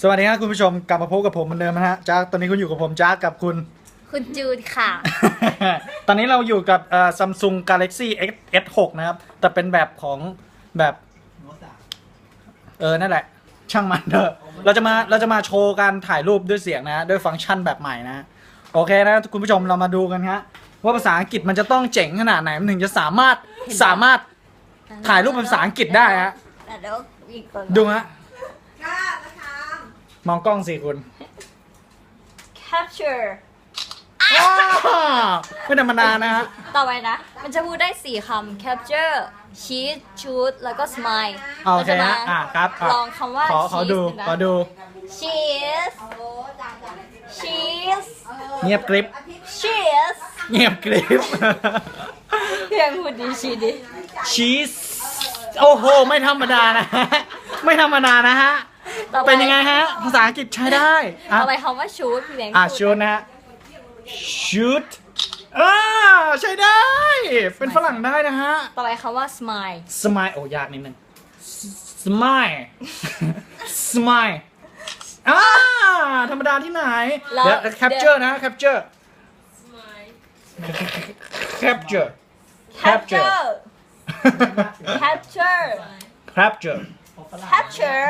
สวัสดีครับคุณผู้ชมกลับมาพบกับผมเหมือนเดิมนะฮะจ้าตอนนี้คุณอยู่กับผมจ้ากับคุณ คุณจูนค่ะ ตอนนี้เราอยู่กับเอ่อ Samsung Galaxy X S6 นะครับ แต่เป็นแบบของแบบเออนั่นแหละ ช่างมันเถอะเราจะมาเราจะมาโชว์การถ่ายรูปด้วยเสียงนะ ด้วยฟังก์ชันแบบใหม่นะ โอเคนะคุณผู้ชมเรามาดูกันฮะว่าภาษาอังกฤษมันจะต้องเจ๋งขนาดไหนมันถึงจะสามารถเห็นปะสามารถถ่ายรูปเป็นภาษาอังกฤษได้ฮะ แต่เดี๋ยวอีกคนดูฮะค่ะนะคะ มองกล้องสิคุณ capture ว้าวไม่ธรรมดานะฮะ ต่อไปนะ มันจะพูดได้สี่คำ capture cheese shoot แล้วก็ smile เอาโอเคฮะอะครับะลองคำว่า ขอขอดู cheese นะ ขอดู cheese โอ้จ้าจ้า cheese เงียบกริบ cheese เงียบกริบ เพียงพูดดีชีดิ ชีส โอ้โห ไม่ธรรมดานะฮะ ไม่ธรรมดานะฮะ ต่อไปเป็นยังไงฮะ ภาษาอังกฤษใช้ได้อะต่อไปคำว่า shoot พี่เพียงอะพูด ชูดนะฮะ shoot อ่าใช้ได้ เป็นฝรั่งได้นะฮะ ต่อไปคำว่า smile smile โอ้ยากนิดนึง smile smile อ่าธรรมดาที่ไหนแล้วเดี๋ยว capture นะ capture capture capture capture capture capture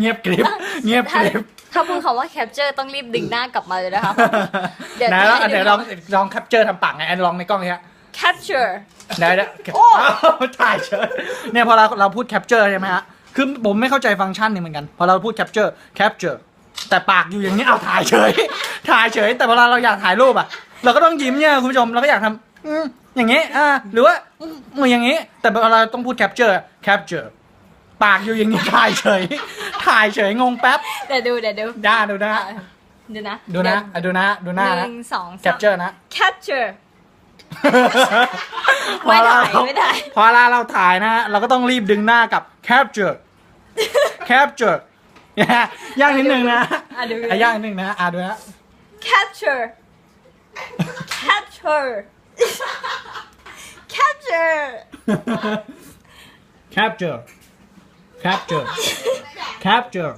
เงียบกริบเงียบกริบถ้าพูดคำว่า capture ต้องรีบดึงหน้ากลับมาเลยนะคะเดี๋ยวไหนแล้วจะให้เดี๋ยวดูลองลอง capture ทำปากไงแอนลองในกล้องนี้ฮะ capture ไหนแล้วโอ้อ้าวถ่ายเฉยเนี่ยพอเราเราพูด capture ใช่ไหมฮะคือผมไม่เข้าใจฟังก์ชันนี้เหมือนกัน พอเราพูด capture capture แต่ปากอยู่อย่างนี้เอาถ่ายเฉย ถ่ายเฉย แต่เวลาเราอยากถ่ายรูปอะ เราก็ต้องยิ้มเนี่ยคุณผู้ชมเราก็อยากทำอืมอย่างนี้อ่าหรือว่าอืมเหมือนอย่างนี้ แต่เวลาเราต้องพูด capture capture ปากอยู่อย่างนี้ถ่ายเฉย ถ่ายเฉยงงแป๊บเดี๋ยวดูเดี๋ยวดูด้าดูนะอะดูนะดูนะอะดูนะดูหน้าหนะ นึ่งสองสาม capture นะ capture พอเราไม่ได้ไม่ได้พอเราเราถ่ายนะฮะเราก็ต้องรีบดึงหน้ากับ capture capture นะย่างนิดนึงนะอะดู อะย่างนิดนึงนะอะดูนะ capture capture capture capture capture capture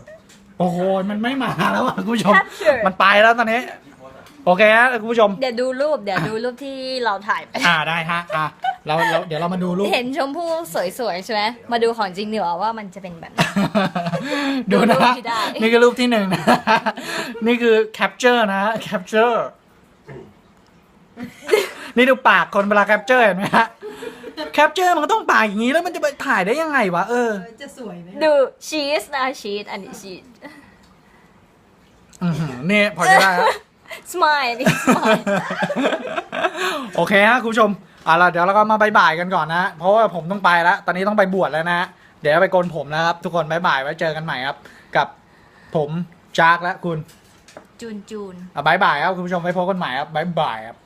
โอ้โห มันไม่มาแล้วอะคุณผู้ชม Capture มันไปแล้วตอนนี้ โอเคฮะคุณผู้ชม เดี๋ยวดูรูปเดี๋ยวดูรูปที่เราถ่ายไป อ่าได้ฮะ อะเราเราเดี๋ยวเรามาดูรูป เห็นชมพู่สวยๆใช่ไหมมาดูของจริงดีกว่าว่ามันจะเป็นแบบไหน ดูนะดูรูปที่ได้ นี่คือรูปที่หนึ่งนะ นี่คือ capture นะ capture นี่ดูปากคนเวลา capture เห็นไหมฮะ capture มันก็ต้องปากอย่างนี้แล้วมันจะไปถ่ายได้ยังไงวะเออ จะสวยไหมดู ชีสนะชีสอันนี้ชีส อื้อหือนี่พอจะได้ฮะสมายนี่สมายโอเคฮะคุณผู้ชมอะเราเดี๋ยวเราก็มาบายบายกันก่อนนะ เพราะว่าผมต้องไปแล้ว ตอนนี้ต้องไปบวชแล้วนะ เดี๋ยวไปโกนผมนะครับ ทุกคนบายบายไว้เจอกันใหม่ครับ กับผมจากและคุณจูนจูน อะบายบายครับคุณผู้ชมไว้พบกันใหม่ครับบายบายครับ